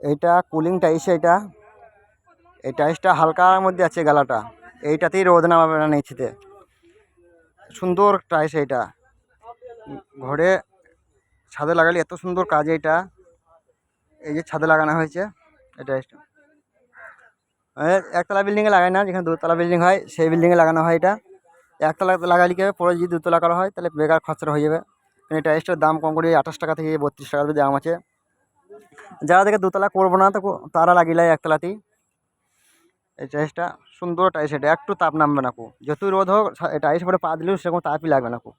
এইটা কুলিং টাইস এটা এই টাইসটা হালকার মধ্যে আছে গালাটা। এইটাতেই রোদ নামাবে না নিচেতে। সুন্দর টাইস এইটা। ঘরে ছাদে লাগালে এত সুন্দর কাজ এইটা। এই যে ছাদে লাগানো হয়েছে, এই টাইসটা একতলা বিল্ডিংয়ে লাগায় না, যেখানে দুতলা বিল্ডিং হয়, সেই বিল্ডিংয়ে লাগানো হয় এটা। একতলা লাগালে কি হবে? পরে যদি দুতলা করা হয়, তাহলে বেকার খরচা হয়ে যাবে। এই টাইসটার দাম কম করে আঠাশ টাকা থেকে বত্রিশ টাকা অবধি দাম আছে। যারা দেখে দুতলা করব না, তো তারা লাগিয়ে একতলাতেই। এই টাইসটা সুন্দর টাইস এটা, একটু তাপ নামবে না কো। যতই রোদ হোক টাইস পরে পা দিলেও সেরকম তাপই লাগবে না কো।